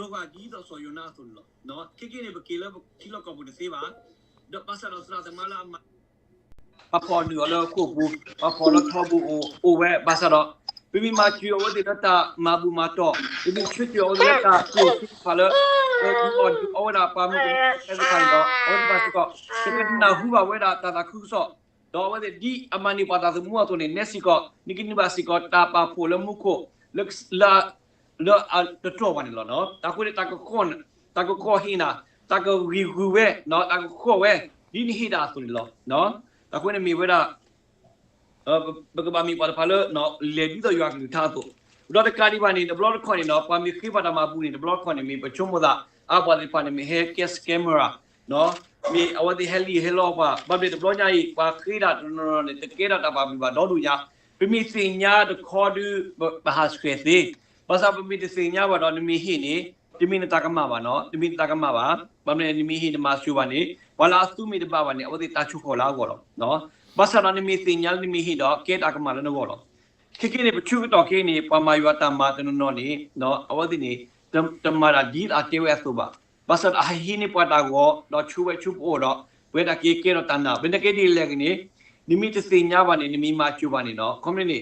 bloga di do so yona to lo no ke ke ne ke la ki lo ko bu de se ba do pasa no sra de mala ma ပပေါ်နူလောကိုဘူးပပေါ်လောထဘူးအိုအိုဝဲဘာသာတော့ပြမမချီဝဒီတတာမဘူမတော့ပြမချွတ်ရောဒီတာကိုဖာလဒီအော်အော်နာပါမကိုအဲ့ဒါခိုင်တော့အော်ဘာစကောစကနာဟူဘဝဲတာတာခုဆောတော့ဝဲဒီအမနီပါတာသမူအတော့နေနက်စီကောနိကိနိဘာစီကောတာပါဖိုလမှုကိုလက်လာ လောအတော့ဘာနေလောနော်တာကိုတာကိုခွန်တာကိုခေါ်ဟိနာတာကိုရီဂူဝဲနော်တာကိုခေါ်ဝဲဒီနိဟိတာဆိုလောနော်အခုနေမိဝဒအဘကဘာမီပါဖာလနော်လေဒီတော့ရောက်နေတာတော့ဘလော့ကာဒီဘာနေဘလော့ခွန်နေနော်ပါမီခိပါတမပူနေဘလော့ခွန်နေမိပချုံမဒါအပါဒီပါနေမိဟဲကက်စကင်မရာနော်မိအဝဒီဟဲလီဟဲလောပါဘာဘီဘလော့ညာဤပါခိတာနော်နေတကေတာတပါမီပါတော့လူညာပြမိစင်ညာတခေါ်ဒူဘာဟာစခွေစီ ဘာသာပမိတစင်ညာပါတော့မိဟိနေဒီမိနတာကမပါနော်ဒီမိနတာကမပါဘာမနေဒီမိဟိနမဆူပါနေဝလာစုမိတပါပါနေအဝတိတာချုခေါ်လာကောတော့နော်ဘာသာရနိမိတင်ညာနိမိဟိတော့ကေတာကမလည်းနော်ကောခိခိနေပချုတော့ကေနေပမာယဝတမတနနောနေနော်အဝတိနေတမရာဒီအတေဝဲဆိုပါဘာသာအဟိနေပတာကောတော့ချုဝဲချုပို့တော့ဝဲတာကေကေတော့တန်နာဘယ်တကေဒီလေကနေနိမိတစင်ညာပါနေနိမိမာချုပါနေနော်ကွန်မြူနီ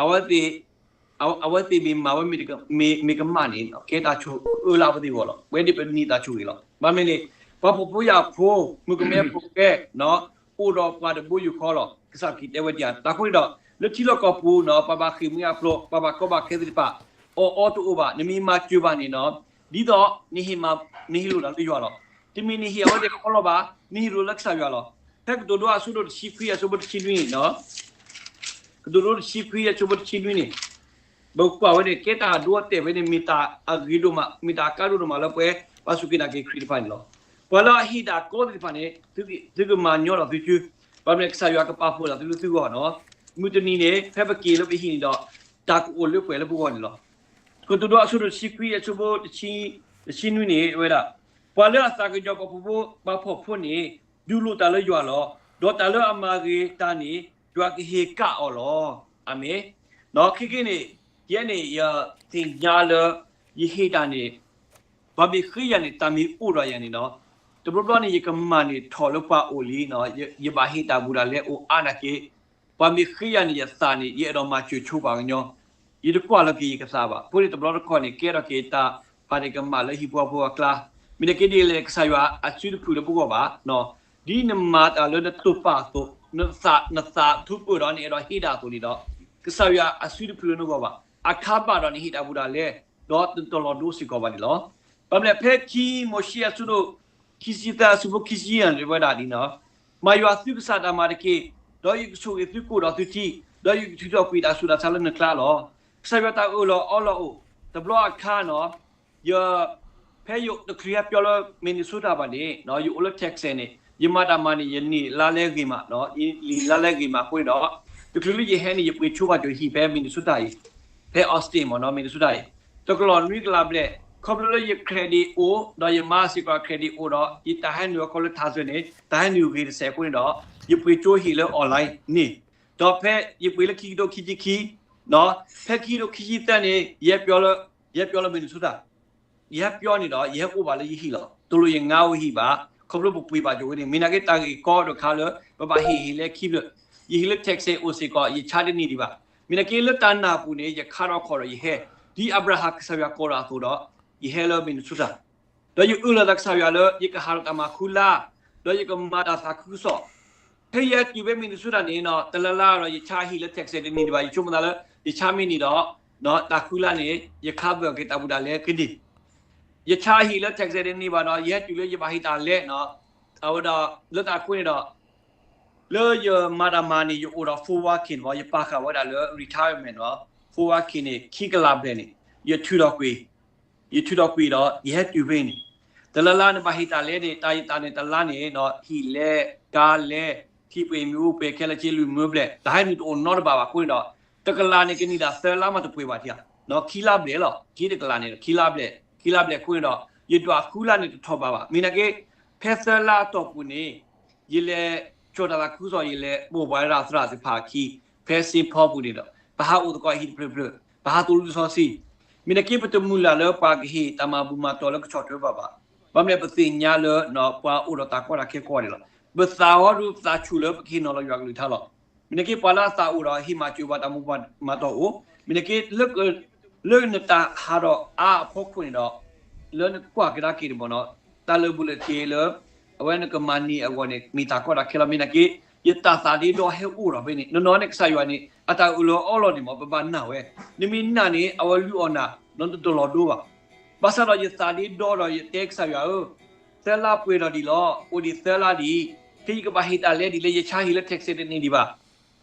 အဝတိ အဝတိမီမာဝမီကမီမီကမနီကေတာချုဥလာပတိကောလောဝဲဒီပနီတာချုလောဘာမင်းနေပပပူရဖိုးမကမဲပိုကဲနော်ပူတော့ပါတဲ့ဘူယူခေါ်တော့ကစားကိတဲ့ဝတိတာခွေတော့လက်ချီလောကပူနော်ပပခိမီယာဖလိုပပကောဘခဲဒီပါအော်အော်တူဘာနမီမာကျူပါနေနော်ဒီတော့နိဟိမာနိဟိလိုတော့ပြောတော့တိမီနိဟိအော်တဲ့ခေါ်လို့ပါနိဟိလိုလက်စားရတော့တက်တို့တော့အဆူတို့ရှိခွေအ ဆူဘတ်ချင်းတွင်းနော်တို့တို့ရှိခွေအဆူဘတ်ချင်းတွင်းဘုတ်ပါဝတဲ့ကေတာဒုတ်တဲ့ဝတဲ့မီတာအဂီဒိုမမီတာကာဒိုမလည်းပွဲပါစုကိနာကေခရီဖိုင်လော wala hita ko di pane tu tu ko ma nyo lo tu chu ba me ksa ya ka pa pho la tu tu ko no mu tu ni ne phe ba ke lo bi hin do ta ko lo pwe lo bu ko ni lo ko tu do asu do si kwi ya chu bo chi chi nu ni we da pa le sa ke jo ko pu bo ba pho pho ni du lo ta lo yo lo do ta lo ama ge ta ni yo ke he ka o lo a me no ki ki ni ye ni ya tin nya lo yi he ta ni ba bi khi ya ni ta mi u ro ya ni no တဘဘနေယကမနီထော်လပအိုလီနော်ယဘာဟီတာဘူလာလေအိုအာနာကေပမီခိယနီယစာနီယေတော်မှာချူချူပါညောဤတကွာလကီကစားပါပူရီတဘလခေါနီကေရကေတာပါရကမလဟီပွားပွားကလာမိနကေဒီလေကစားယအချူပူလပူပါနော်ဒီနမတ် အခါပါတော့နိဟိတဘူတာလေတော့တော်တော်ဒုစီကောပါလေလောပမလေဖဲကီမိုရှိယဆုဒိုခီစီတာဆုဘခီစီယန်လေဝဒါဒီနော်မာယွာသုပစာတာမာတကေတော့ယုဆုရသုကိုတော့သူတီတော့ယုသူတော့ကွီတာဆုတာဆလနကလာလောဆဘတာအိုလောအော်လောအိုတဘလောအခါနော်ယောဖဲယုတခရီးပြောလို့မင်းဆူတာပါလေနော်ယူအိုလောတက်ဆန်နေယမတာမနီယနီလာလဲကီမာနော်လာလဲကီမာခွေတော့တခရီးရဟဲနီယပွေချိုပါတူဟီပဲမင်းဆူတာကြီး ဖဲ Austin မနော် Minnesota ကြီးတကလောနွီကလာဘလက်ခေါပလရခရဒီအိုတော့ယမစီကခရဒီအိုတော့ဒီတဟန်ရောခေါ်လထားစွနေတဟန်ယူကြီးဆယ်ခွင်းတော့ယပွေချိုးဟီလအွန်လိုင်းနေတော့ဖဲယပွေလခီတော့ခီခီနော်ဖဲခီတော့ခီတန်နေရပြောလို့ရပြောလို့မင်းဆိုတာရပြောနေတော့ရကိုပါလေဟီလောတူလို့ရငါဝဟီပါခေါပလပပွေပါကြိုနေမင်းနာကေတာကီကောတော့ခါလို့ဘဘဟီဟီလေခီလို့ယဟီလက်တက်ဆေအိုစီကောယချာဒနီဒီပါ မင်းနာကေလက်တန်နာပူနေရခါတော့ခေါ်ရဟဲဒီအဗရာဟတ်ဆာယာကောရာဆိုတော့ ihelo bin susa do yu ula dak sa yalo yik har kama khula do yik ma da sa khu so he ya yu be min susa ni no talala ro yi cha hi le tek se ni ni ba yu chum da le yi cha mi ni do no ta khula ni yi kha ba ke ta bu da le ki ni yi cha hi le tek se ni ba no ye yu le yi ba hi ta le no aw da le ta khu ni do လေယမာဒမာနီယိုရာဖိုဝါခင်ဝါယပါခဝဒါလေ retirement ဝါဖိုဝါခင်နေခိကလာဘလေနေယထူတော့ကွေယထူတော့ကွေတော့ယဟတူဘင်းနေတလလာနဘဟိတာလေနေတာယတာနေတလာနေတော့ဟီလေကာလေခိပွေမျိုးပေခဲလချီလူမျိုးဘလေဒါဟိုင်တိုနော်ဘာဘာကွေတော့တကလာနေကနီဒါဆယ်လာမတပွေပါတိယနော်ခီလာဘလေလောခီတကလာနေခီလာဘလေခီလာဘလေကွေတော့ယတွာခူလာနေထောပါပါမင်းနကေဖက်ဆလာတော့ပူနေယလေ ချိုတာခုစော်ယလေမိုဘိုင်းရာစရာစဖာခီဖက်စီဖောပူနေတော့ဘာဟာဥဒကောဟိပရပရဘာဟာတူလူစောစီ mi na ke patumula le pa ki tama bu ma to le ko chot ba ba ba me pa sin nya le no pa u lo ta ko ra ke ko de la ba sa ho ru sa chu le pa ki no lo yak lu tha lo mi na ke pa la sa u ro hi ma chu ba ta mu ba ma to o mi na ke le le ne ta ha ro a pho ku ni do le ne kwa ke ra ki de bo no ta le bu le ke le အဝဲနကမနီအဝနေမိတာကောတာခေလမီနကိယတာသာဒီတော့ဟဲဦးရပဲနိနော်နက်ဆာယောနိအတာဦးလောအော်လောနိမပပနာဝဲနိမီနာနိအဝလူအောနာနော်တော်တော်တို့ပါဘာသာတော့ယတာဒီတော့တော့ယတက်ဆာယောသဲလာပွေတော်ဒီလောဦးဒီသဲလာဒီခိကဘာဟိတာလေဒီလေယချာဟီလက်တက်စစ်နေဒီပါ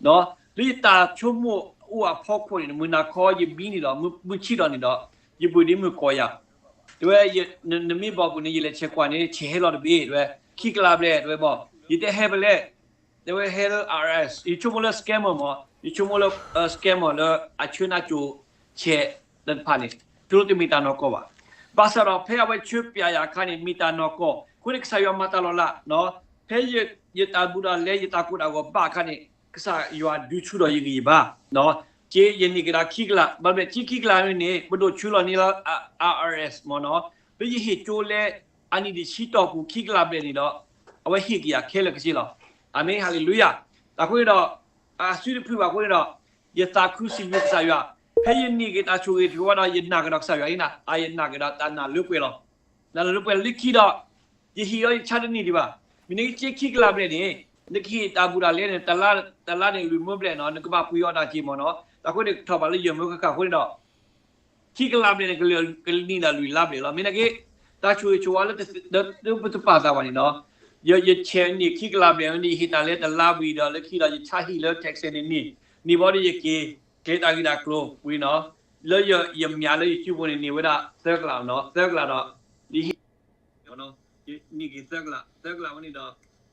နော်လီတာချုံမှုဦးအဖောက်ခွနိမနာခေါ်ယဘီနီတော့မချီတော်နိတော့ယပွေဒီမခေါ်ရတွေ့နမီဘောက်ကနေယလက်ချက်ကွာနေချေဟဲလော်ဒီတွေ့ key club dia tu apa dia tak have le dia we have rs dia cuma le scammer mo dia cuma le uh, scammer le acu na cu che dan panis. tu tu mita no ko ba basa ro pe ave chu pya ya ka ni mita no ko ku ni ksa yo mata lo la no pe ye ye ta bu da le ye ta ku da go ba ka ni ksa yo du chu ro yi ba no che ye ni gra ki gla ba me chi ki ni ne bu do chu lo ni la rs mo no ပြည့်ဟိတိုးလဲ ani di shito ku kikla be ni lo awe hi ki ya khela kachi lo amen hallelujah ta ko do a su ri phu ba ko do ye ta khu si mi sa ya phe yin ni ge ta chu ge di wa da ye na ga da sa ya ina a ye na ga da ta na lu kwe lo na lu kwe li ki do ye hi yo cha ni di ba mi ni chi kikla be ni နခိတာဘူးလာလဲနဲ့တလားတလားနဲ့လူမွတ်ပြဲနော်နကမပူရတာကြည့်မနော်တခွေထော်ပါလေရမွတ်ခခခွေတော့ခိကလာပြဲကလနီလာလူလာပြဲလားမင်းက တာချူချူဝါလတဲ့တဲ့ပတပါတာဝနီနော်ရရချဲနီခိကလာပဲနီဟီတာလေတလာဘီတော့လေခိလာချာဟီလေတက်ဆန်နီနီဘော်ဒီယကေကေတာဂီတာကလိုဝီနော်လေရယမြာလေချူပေါ်နေဝဒသက်ကလာနော်သက်ကလာတော့ဒီနော်နီကေသက်ကလာသက်ကလာဝနီတော့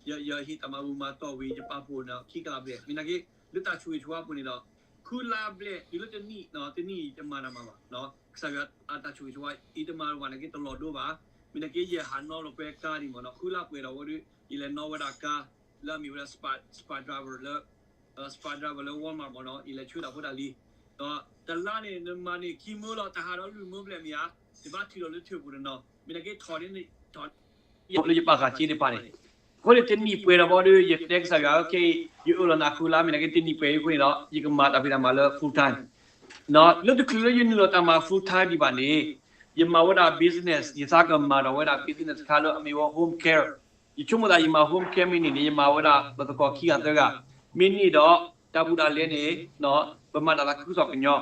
ရရဟီတမဘူမာတော့ဝီရပါဖို့နော်ခိကလာပဲမိနကေလွတ်တာချူချူဝါပူနေတော့ ku la ble i lo tani no tani tama na ma ba no sa xavier atachu jo idamar wana ki tolo do ba mina ki ye han no pe ka ni mo no khula pe ro wi ile no wa da ka la mi wa spa spa driver la spa driver la wa ma mo no ile chu da pho da li to da la ni ma ni ki mo lo ta ha ro lu mo ble mi ya di ba ti lo lu chu bu no mina ki tho ni tho ye lu ba ka chi ni pa ni ကိုလေတင်နီပွဲရဘောတွေရက်တက်ဆာကကေယူလနာခူလာမင်းကတင်နီပွဲခွေတော့ဒီကမာတာဖိတာမလဖူတိုင်း နော်လွတ်တကလရင်းလို့တမ full time ဒီပါနေယမဝဒ business ယစားကမာတော့ဝဒ business ခါလို့အမေဝ home care ယချုံမဒါယမ home care မင်းနေယမဝဒဘတ်ကောခီကတော့ကမင်းနေတော့တပူတာလဲနေနော်ဘမတာခုစောကညော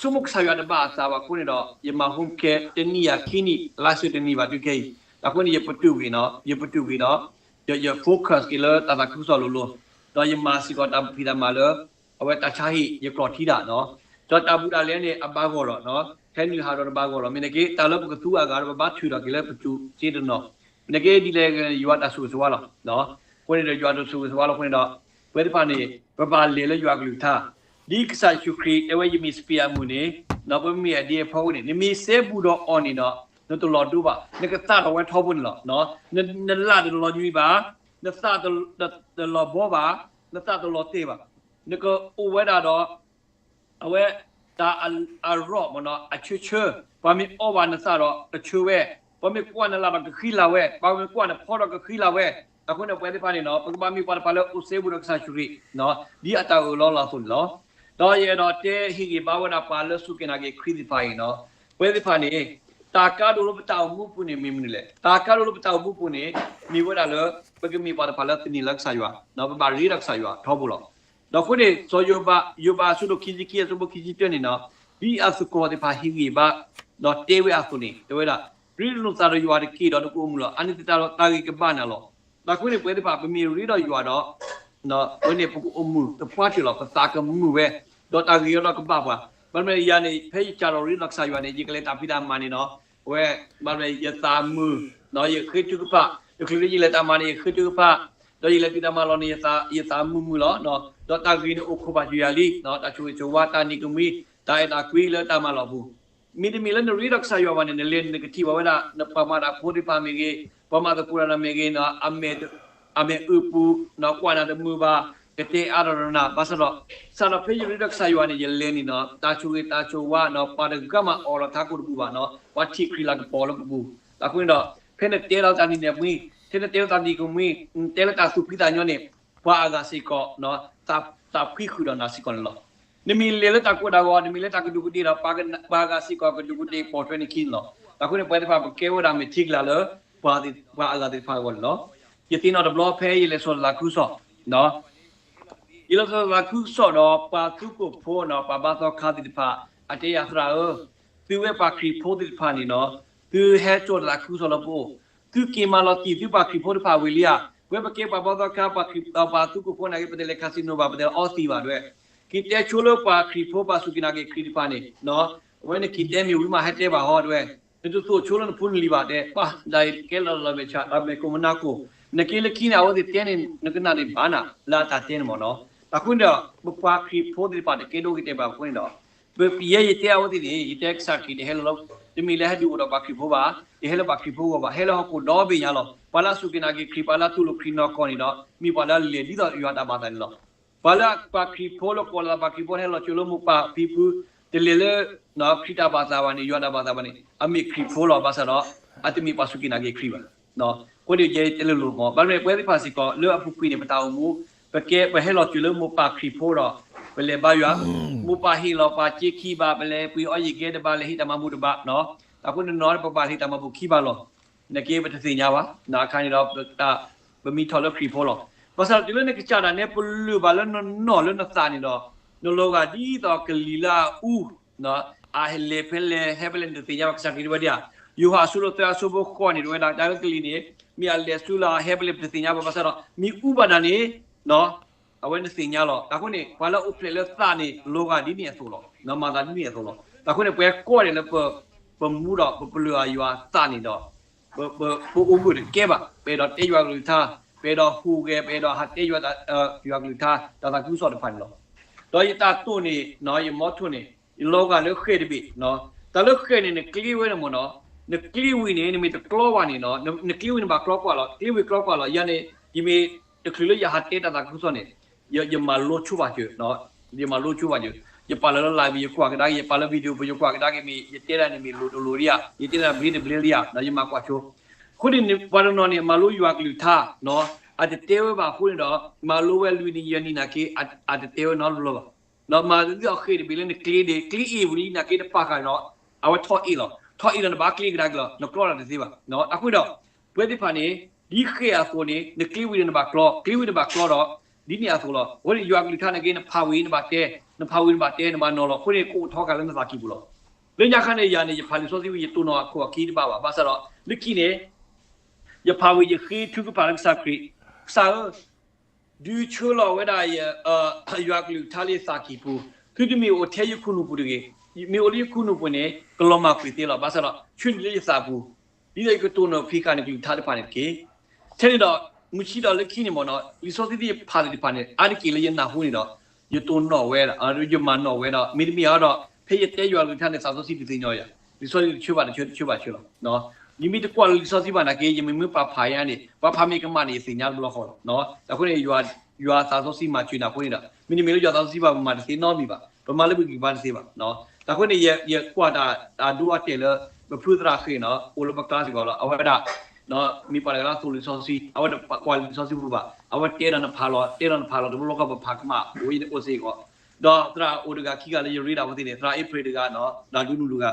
စုမုခဆာရတဲ့ဘာသာဝကိုနေတော့ယမ home care တနီယာခီနီလာဆွေတနီပါတူကေအခုနေရပတူဝီနော်ရပတူဝီနော် ya ya focus ke le ta ta khu so lo lo do ya ma si ko ta phi da ma le awe ta cha hi တော့တာဘူးတာလဲနဲ့အပါကောတော့နော်ခဲနီဟာတော့တပါကောတော့မင်းကေတာလဘကသူအကားတော့ဘာထူတော့ကလေးပတူကြည့်တော့မင်းကေဒီလေယူတာဆူဆွာလာနော်ခွေးတွေယူတာဆူဆွာလာခွေးတော့ဝဲတပါနေပပါလေလေယူကလူထားဒီကစားရှုခရီအဝေးယမီစပီယာမူနေနောက်ပမီအဒီဖောင်းနေနမီဆဲဘူးတော့အော်နေတော့နော်တလော်တူပါနကသတော်ဝဲထောပွန်းလောနော်နလာတလော်ညူပါနသတလော်ဘောပါနသတလော်တေးပါနကအိုဝဲတာတော့ အဝဲဒါအရောမနော်အချွချွဘာမီအောဘာနစတော့တချွဝဲဘာမီကွာနလာကခိလာဝဲဘာမီကွာနဖောတော့ကခိလာဝဲအခုနပွဲဒီပါနေနော်ပကဘာမီပါပါလို့ဦးစေဘူးရခစာချူရီနော်ဒီအတာကိုလောလာဆုံးလောတော့ရတော့တဲဟီကဘာဝနာပါလို့စုကနာကေခရီဒီပါရင်နော်ပွဲဒီပါနေတာကာဒိုလိုပတာမှုပုန်မင်းနလေတာကာဒိုလိုပတာမှုပုန်မိဝဒါလို့ပကမီပါပါလို့တင်လက်ဆာယွာနော်ဘာရီလက်ဆာယွာထောက်ဘူးလော ခီဂျီကီဆိုဘခီဂျီတဲ့နေနော်ဘီအစကောတဲ့ပါဟီဂီဘာတော့တေဝဲအခုနေတေဝဲလားရီလိုစာယွာတကီတော့ကိုမလို့အနိတတာတော့တာဂီကပါနာလောတော့ခုနေပွဲတဲ့ပါပမီရီတော့ယွာတော့နော်ဝင်းနေပကူအမှုတဖွားချလောပစာကမှုပဲတော့တာဂီရောကပါပါဘာမဲရနေဖေးချာတော်ရီလက်ဆာယွာနေကြီးကလေးတာပိတာမနေနော်ဝဲဘာမဲရတာမှုနော်ရခိတုကပရခိရီလက်တာမနေခိ တုကပတော့ရလက်ပိတာမလောနေရတာရတာမှုမှုလောနော်တော့တာဂီနအိုခိုပါဂျူယာလီနော်တချူချူဝါတာနီကမီတိုင်တာကွီလက်တာမလောဘူးမိဒီမီလန်ရီရက်ဆာယွာနေလေနေကတိဝဝလာနပမာရာဖိုဒီပါမီကေပမာတကူရနာမီကေနော်အမေအမေဥပူနော်ကွာနာတမှုပါကတဲ့အာရနာဘာစတော့ဆာလဖေးရစ်ဆာယွာနေရလဲနေနော်တာချူတာချူဝါနော်ပါဒကမအော်တာကူဘူပါနော်ဝတ်တီခရီလာကပေါ်လဘူတာကွင်းတော့ဖဲနဲ့တဲလောက်တာနေနေမီ tene teo ta di gumi tele ta su pita nyone wa aga si ko no ta ta phi khu do na si kon lo ni mi le le ta ko da wa ni mi le ta ko du di ra pa ga pa ga si ko ko du di po twen ki lo ta ko ne pa pa ke wa da mi thik la lo wa di wa aga di fa wa lo ye tin no blog phe ye le so la khu so no ye lo so la khu so no pa tu ko pho no pa ba so kha di pa ate ya sra o tu we pa kri pho di pa ni no tu he cho la khu so lo po သူကေမာလတီသူပါကိဖို့ဖာဝီလီယာဝဲပကေပါဘောဒကာပါကိတော့ပါသူကိုဖုန်နိုင်ပဒလေကာစီနိုပါပဒအော်စီပါတော့ကိတဲချိုလိုပါခိဖို့ပါစုကိနာကေခရီပါနေနော်ဝဲနေကိတဲမြဝီမှာဟက်တဲပါဟောတော့တူဆိုချိုလန်ဖုန်လီပါတဲ့ပါဒါကဲလော်လော်မေချာအမေကိုမနာကိုနကေလကိနာဝဒီတဲနေနကနာနေဘာနာလာတာတဲနေမော်နော်အခုတော့ဘပွားခိဖို့ဒီပါတဲ့ကေဒိုကိတဲပါခွင်းတော့ပြရဲ့တဲဝဒီဒီတက်ဆာကိတဲ့ဟဲလော် ဒီမီလဲဟဒူတော့ပါခရီဖိုးပါဒီဟဲလောပါခရီဖိုးပါဟဲလောကိုတော့ပင်ရလောပါလာစုကနာကခရီပါလာသူလိုခရီနော်ကောနေတော့မိပါလာလေဒီတော့ရွာတာပါတယ်လောပါလာပါခရီဖိုးလောကောလာပါခရီဖိုးဟဲလောချလိုမူပါဖီဖူတလေလေနော်ခရီတာပါသာဝနီရွာတာပါသာဝနီအမိခရီဖိုးလောပါစတော့အတမီပါစုကနာကခရီပါနော်ကိုဒီကျဲတလေလိုမောဘာလဲပွဲဒီပါစီကောလောအဖူကွေးနေမတော င်းဘူး pakai pakai lo chulu mu pa kripo ro bele ba ya mu pa hi lo pa chi khi ba bele pui o yi ge de ba le hi ta ma mu de ba no ta ku no pa pa hi ta ma bu khi ba lo ne ke ba ta si nya ba na kha ni lo ta ba mi tho lo kripo lo pa sa ti lo ne ke cha da ne pu lu ba lo no no lo na sa ni lo no lo ga di to ke li la u no a he le pe le he bele de ti nya ba sa ki ba dia yu ha su lo ta su bo ko ni ro da da ke li ni mi a le su la he bele de ti nya ba pa sa ro mi u ba na ni နော် အဝဲနေစင်ညာလောတခုနေဘာလို့ဥပလေလသနေလောကဒီနေဆိုလောနော်မာတာဒီနေဆိုလောတခုနေပွဲကောတယ်လည်းပပမှုတော့ပပလူအရွာသနေတော့ပပပဥမှုကဲပါပေတော့တေရွာလူသားပေတော့ဟူကဲပေတော့ဟာတေရွာအရွာလူသားတာတာကူစော်တဖန်လောတော့ယတာတုန်နေနော်ယမောထုနေလောကလည်းခဲတပြီနော်တလခဲနေကလီဝဲနေမနော်နကလီဝီနေနေမီတကလောဝါနေနော်နကလီဝီနေဘာကလောကွာလောကလီဝီကလောကွာလောယနေဒီမီတခလရဟတ်တေတာကူစောနေရရ မလို့ချူပါကျနော်ရမလို့ချူပါကျရပါလလလာဗီကွာကဒါရပါလဗီဒီယိုပယကွာကဒါကမီရတေရနေမီလိုလိုရီယာရတေရဘလီဘလီရီယာနော်ရမကွာချိုခုဒီနေပါရနော်နေမလို့ယူကလူသာနော်အတတေဝပါခုနေတော့မလို့ဝဲလူနီယနီနာကေအတတေဝနော်လို့လောနော်မာဒီတော့ခေဘီလနေကလီဒီကလီအီဝလီနာကေတပါကနော်အဝထော့အီလောထော့အီလနဘာကလီကဒါကလောနော်ကလောလာတေးပါနော်အခုတော့ပွဲဒီဖာနေဒီခေအဆိုနေနကလီဝီနဘာကလောကလီဝီနဘာကလောတော့ ဒီနေအဆိုလောဝရီယွာကလီခါနကေနဖာဝီနဘာတဲနဖာဝီနဘာတဲနမနော်လောခုနေကိုထောက်ကလည်းမသာကီဘူးလောလင်းညာခနဲ့ယာနေဖာလီဆိုစီဝီတူနော်ကိုကီဒီပါပါဘာစတော့လကီနေယဖာဝီယခီထုကပါလကစာခရီစာဒီချိုလောဝဒါယအယွာကလီထားလေးစာကီပူခုဒီမီအိုထဲယခုနုပူတွေမီအိုလီခုနုပူနေကလောမကွေတေလောဘာစတော့ချွန်းလေးစာပူဒီလေကတူနော်ဖီကနေကလီထားတဲ့ပါနေကေထဲနေတော့ မချီတော့လက်ခိနေမနော်လီဆိုစီဒီဖာဒီပါနေအာဒီကီလေနာဟူနေတော့ယတုံနော်ဝဲအာရယမနော်ဝဲတော့မိမီကတော့ဖေးတဲ့ရွာလူထနဲ့စာဆိုစီဒီတင်ညောရလီဆိုစီချူပါတချူချူပါချူလို့နော်ယမီတကွာလီဆိုစီပါနာကေယမီမပါဖာယန်နေဘာဖာမီကမနေစညာလို့ခေါ်နော်အခုနေရွာရွာစာဆိုစီမှာချွေနာခွေးနေတာမီနီမီလို့ရွာစာဆိုစီပါမှာတစီနော်မီပါဘမလေးဘီဘာတစီပါနော်အခုနေရရကွာတာအာဒူအတေလဘဖူဒရာခေနော်အိုလဘကလာစီကောလာအဝဒါ နော်မိပါရလာဆိုလီဆိုစီအဝဒကွာလီဆိုစီဘူပါအဝတေရနဖာလောတေရနဖာလောဒဘလောကဘဖာကမဝီအိုစီကောတော့တရာအိုဒကခီကလေးရီတာဝတိနေတရာအိဖရီဒကနော်ဒါဒူနူလူက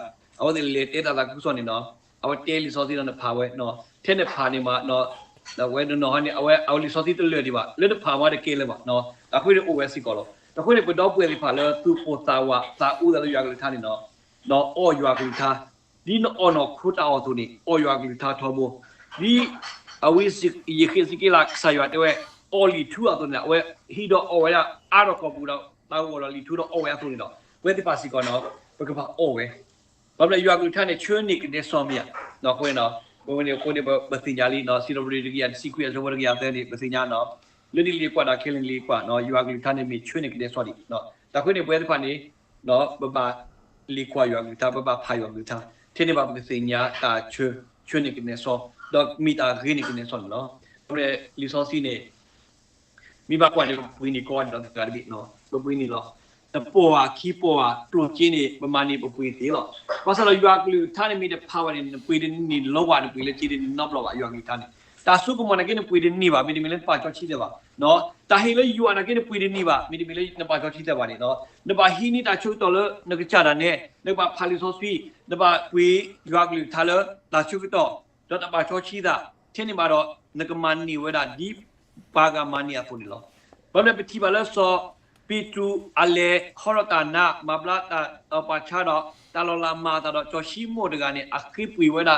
အဝတေလေတေတာတာကုစောနေနော်အဝတေလီဆိုစီနဖာဝဲနော်ထဲနေဖာနေမှာနော်တော့ဝဲနော်ဟန်အဝဲအဝလီဆိုစီတလေဒီပါလေဖာမတဲ့ကေလေပါနော်အခုဒီအိုဝဲစီကောလောတခွေးပတော့ပွဲဒီဖာလေသူပိုတာဝသာဦးတယ်ရွာကလေးထားနေနော်နော်အော်ရွာကလေးထားဒီနော်နော်ခုတာအော်သူနေအော်ရွာကလေးထားထောမို့ ဒီအဝိစီယခိစီကလာဆာရွာတဲ့အော်လီထူအတော့နော်ဝဲဟီတော့အော်ဝဲအာတော့ကောပူတော့တောက်ဝလလီထူတော့အော်ဝဲဆိုနေတော့ဝဲဒီပါစီကောနော်ဘကပါအော်ဝဲဘာလဲရွာကလေးထားနေချွန်းနေကနေဆောမီယာနော်ခွေးနော်ဘဝနေကိုနေဘသိညာလီနော်စီလိုဘရီကီယာစီကွေဇဝရကီယာတဲ့နေဘသိညာနော်လနီလီကွာဒါခဲလင်လီကွာနော်ယူအကလီထားနေမီချွေးနေကတဲ့ဆော်ဒီနော်ဒါခွေးနေပွဲတဲ့ဖာနေနော်ဘဘလီကွာယူအကလီထားဘဘဖာယူအကလီထား ቴ နေဘာပစညာတာချွေချွေးနေကနေဆော တော့မီတာဂင်းနေကနေဆောနော်ဘယ်လီဆောစီနေမိဘကွာတယ်ဝင်းနေကောတော့ကရပြီနော်ဘပွေးနေလောတပေါ်ဟာခီပေါ်ဟာတူချင်းနေပမာနေပပွေးသေးလောဘာသာလို့ရွာကလူထားနေမိတဲ့ power နေပွေးနေနေလောပါနေပွေးလေချီနေနော့ဘလောပါရွာကလူထားနေတာစုကမနကနေပွေးနေပါမိဒီမီလေပါချောချီတယ်ပါနော်တာဟီလေယူအနာကနေပွေးနေပါမိဒီမီလေနပါချောချီတယ်ပါနေနော်နပါဟီနီတာချုတော်လနကချတာနဲ့နပါဖာလီဆိုဆွီနပါပွေးရွာကလူထားလတာချုကတော့ တော့တပါချောချီတာထင်းနေပါတော့နကမန်နီဝဲတာဒီပါဂမနီယာပူနီလောဘာလဲပတိပါလဲဆိုပီတူအလေခေါရတာနာမဘလာတာအပချာတော့တလောလာမာတာတော့ချောရှိမို့တကနေအခရိပွေဝဲတာ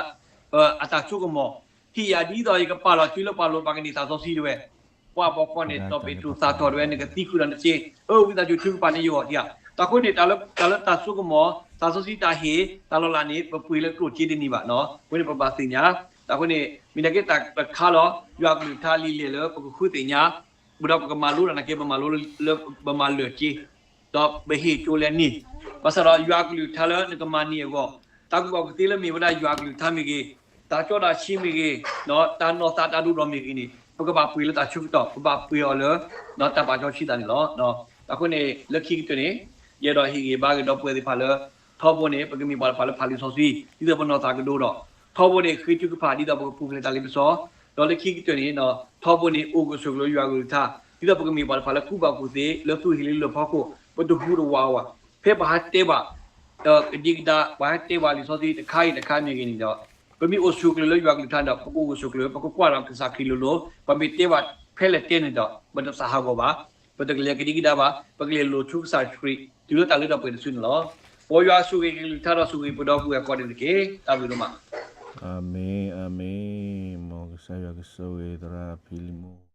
အတာချုကမောဟီယာဒီတော့ရကပါလောချီလပါလောပကနေတာသောစီတွေပွားပေါ်ပေါ်နေတော့ပီတူသာတော်ရဲနေကတိခုရန်ချေအိုဝိတာချူချူပါနေရောဒီယာတခုနေတာလတလတာဆုကမော သာသောစီတာဟေတလောလာနေပွေလေကရုချီဒီနီပါနော်ဝင်းပပစင်ညာတခုနေမိနကေတာခါလောရွာကလူထားလီလေလပခုသိညာ budak kemalu dan nak bermalu le bermalu ci top behi chule ni pasal yu aklu thala ne kemani go ta ku ba ti le mi bada yu aklu tha mi ge ta cho da chi mi ge no ta no ta ta du do mi ge ni pa ka ba pui le ta chu to pa ba pui yo le no ta ba cho chi ta ni lo no ta ku ne le ki tu ni ye do hi ge ba ge do pui di pha le tho bo ne pa ka mi ba pha le pha li so si di da bo no ta ka do do tho bo ne khi chu ka pha di da bo pu le ta le bi so တော့လေခိကတနေနော်ထောဖို့နေအိုကိုဆိုလို့ရွာကိုထားဒီတော့ပကမီပါဖာလခုပါကူစေလသူဟီလီလဖောက်ကိုပတူဟူရဝါဝါဖေဘာတေဘာတော့ဒီကဒါဘာတေဘာလီဆိုဒီတခိုင်တခိုင်မြေကင်းတော့ပမီအိုဆုကလို့ရွာကိုထားတော့ပကူကိုဆုကလို့ပကူကွာရကစားခီလိုလိုပမီတေဘာဖဲလက်တင်းနေတော့ဘတ်ဆာဟာကိုပါပတကလေကဒီကဒါပါပကလေလိုချုစာခရီဒီလိုတလေးတော့ပြန်ဆွနေလို့ ပေါ်ရွာဆုကလေးထားတော့ဆုကပတော့ကူရကော်တယ်ကေတာပြီးတော့မှာ Amén, amén. Mo que sabía que soy de la filmo.